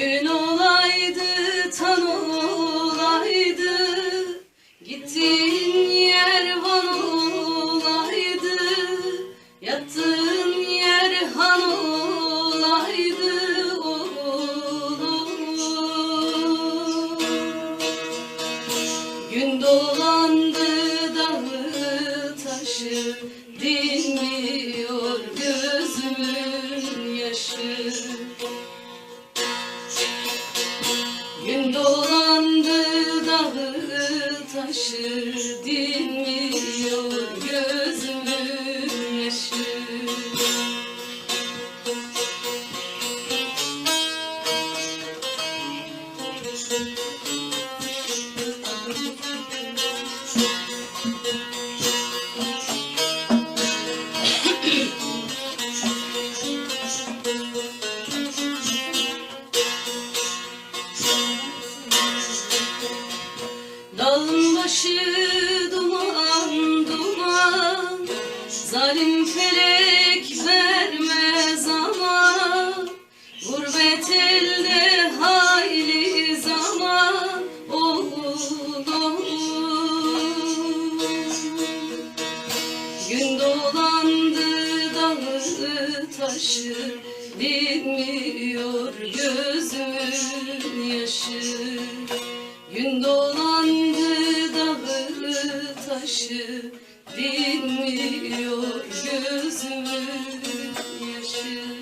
Gün olaydı, tan olaydı Gittiğin yer Van olaydı Yattığın yer Han olaydı oğlum. Gün dolandı dağı taşı Dinmiyor gözümün yaşı dağı Dağın başı duman duman. Zalim felek vermez ama. Gurbet elde hayli zaman. Oğlum Gün dolandı dağı taşı. Dinmiyor gözümün yaşı yaşı dinmiyor gözümün yaşı.